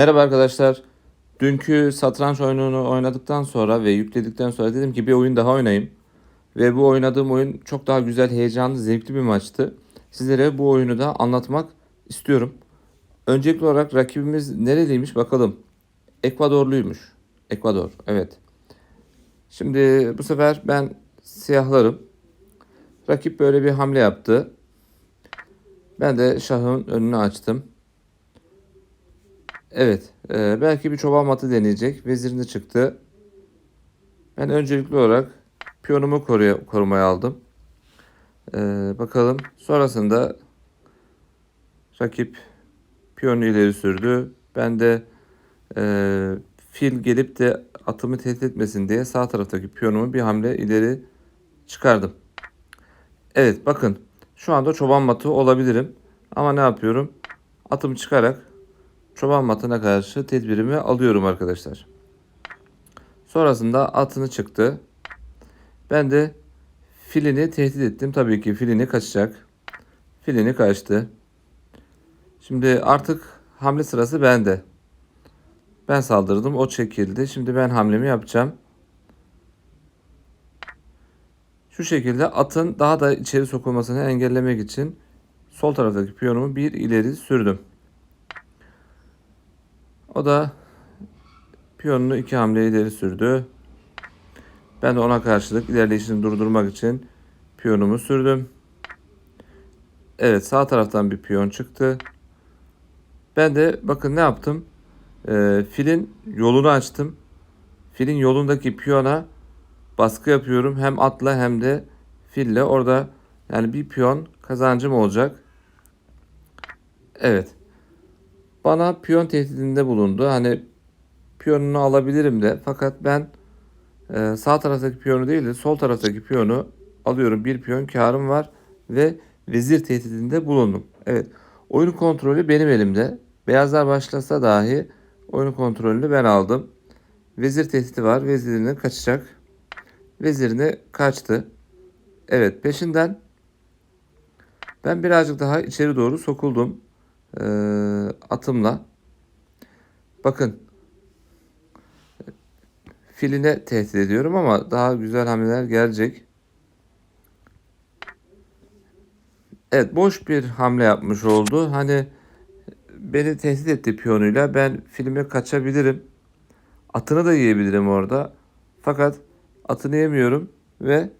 Merhaba arkadaşlar. Dünkü satranç oyununu oynadıktan sonra ve yükledikten sonra dedim ki bir oyun daha oynayayım. Ve bu oynadığım oyun çok daha güzel, heyecanlı, zevkli bir maçtı. Sizlere bu oyunu da anlatmak istiyorum. Öncelikli olarak rakibimiz nereliymiş bakalım. Ekvadorluymuş. Ekvador, evet. Şimdi bu sefer ben siyahlarım. Rakip böyle bir hamle yaptı. Ben de şahın önünü açtım. Evet. e, belki bir çoban matı deneyecek. Vezirini çıktı. Ben öncelikli olarak piyonumu koruya, korumaya aldım. E, bakalım. Sonrasında rakip piyonu ileri sürdü. Ben de e, fil gelip de atımı tehdit etmesin diye sağ taraftaki piyonumu bir hamle ileri çıkardım. Evet bakın şu anda çoban matı olabilirim. Ama ne yapıyorum? Atımı çıkarak çoban matına karşı tedbirimi alıyorum arkadaşlar. Sonrasında atını çıktı. Ben de filini tehdit ettim. Tabii ki filini kaçacak. Filini kaçtı. Şimdi artık hamle sırası bende. Ben saldırdım. O çekildi. Şimdi ben hamlemi yapacağım. Şu şekilde atın daha da içeri sokulmasını engellemek için sol taraftaki piyonumu bir ileri sürdüm. O da piyonunu iki hamle ileri sürdü. Ben de ona karşılık ilerleyişini durdurmak için piyonumu sürdüm. Evet sağ taraftan bir piyon çıktı. Ben de bakın ne yaptım? Ee, filin yolunu açtım. Filin yolundaki piyona baskı yapıyorum. Hem atla hem de fille. Orada yani bir piyon kazancım olacak. Evet. Bana piyon tehdidinde bulundu. Hani piyonunu alabilirim de. Fakat ben e, sağ taraftaki piyonu değil de sol taraftaki piyonu alıyorum. Bir piyon karım var ve vezir tehdidinde bulundum. Evet. Oyun kontrolü benim elimde. Beyazlar başlasa dahi oyun kontrolünü ben aldım. Vezir tehdidi var. Vezirini kaçacak. Vezirini kaçtı. Evet peşinden ben birazcık daha içeri doğru sokuldum e, atımla. Bakın filine tehdit ediyorum ama daha güzel hamleler gelecek. Evet boş bir hamle yapmış oldu. Hani beni tehdit etti piyonuyla. Ben filme kaçabilirim. Atını da yiyebilirim orada. Fakat atını yemiyorum ve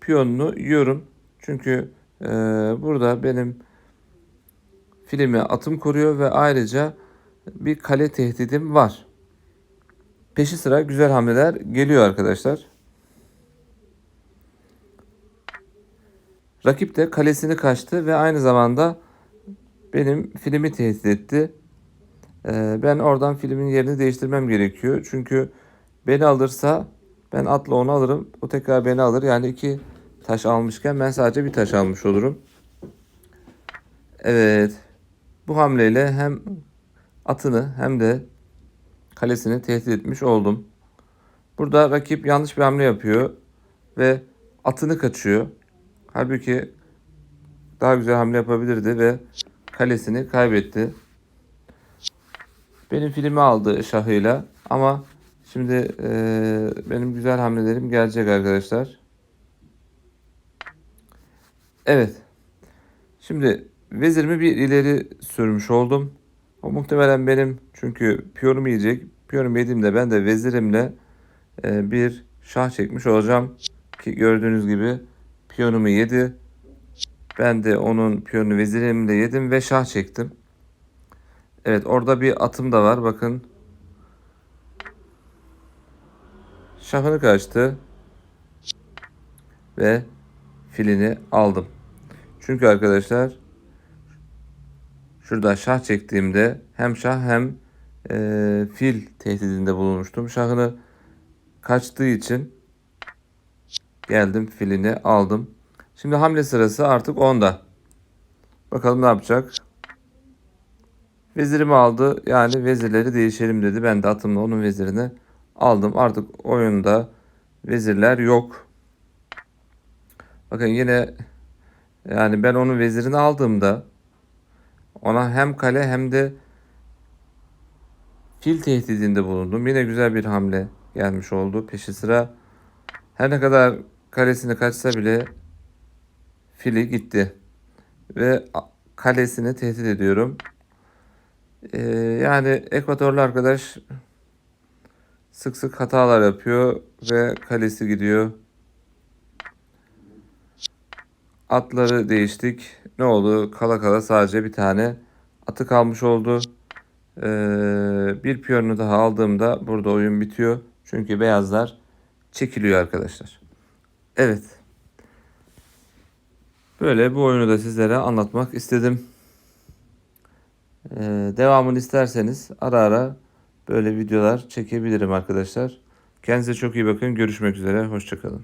piyonunu yiyorum. Çünkü e, burada benim filmi atım koruyor ve ayrıca bir kale tehdidim var. Peşi sıra güzel hamleler geliyor arkadaşlar. Rakip de kalesini kaçtı ve aynı zamanda benim filmi tehdit etti. Ee, ben oradan filmin yerini değiştirmem gerekiyor. Çünkü beni alırsa ben atla onu alırım. O tekrar beni alır. Yani iki taş almışken ben sadece bir taş almış olurum. Evet. Bu hamleyle hem atını hem de kalesini tehdit etmiş oldum. Burada rakip yanlış bir hamle yapıyor ve atını kaçıyor. Halbuki daha güzel hamle yapabilirdi ve kalesini kaybetti. Benim filmi aldı şahıyla ama şimdi e, benim güzel hamlelerim gelecek arkadaşlar. Evet. Şimdi vezirimi bir ileri sürmüş oldum. O muhtemelen benim çünkü piyonumu yiyecek. Piyonumu yediğimde ben de vezirimle e, bir şah çekmiş olacağım. Ki gördüğünüz gibi piyonumu yedi. Ben de onun piyonu vezirimle yedim ve şah çektim. Evet orada bir atım da var bakın. Şahını kaçtı. Ve filini aldım. Çünkü arkadaşlar şurada şah çektiğimde hem şah hem e, fil tehdidinde bulunmuştum. Şahını kaçtığı için geldim filini aldım. Şimdi hamle sırası artık onda. Bakalım ne yapacak. Vezirimi aldı. Yani vezirleri değişelim dedi. Ben de atımla onun vezirini aldım. Artık oyunda vezirler yok. Bakın yine yani ben onun vezirini aldığımda ona hem kale hem de fil tehdidinde bulundum. Yine güzel bir hamle gelmiş oldu. Peşi sıra her ne kadar kalesini kaçsa bile fili gitti. Ve kalesini tehdit ediyorum. Ee, yani Ekvatorlu arkadaş sık sık hatalar yapıyor ve kalesi gidiyor. Atları değiştik. Ne oldu? Kala kala sadece bir tane atı kalmış oldu. Ee, bir piyonu daha aldığımda burada oyun bitiyor. Çünkü beyazlar çekiliyor arkadaşlar. Evet. Böyle bu oyunu da sizlere anlatmak istedim. Ee, devamını isterseniz ara ara böyle videolar çekebilirim arkadaşlar. Kendinize çok iyi bakın. Görüşmek üzere. Hoşçakalın.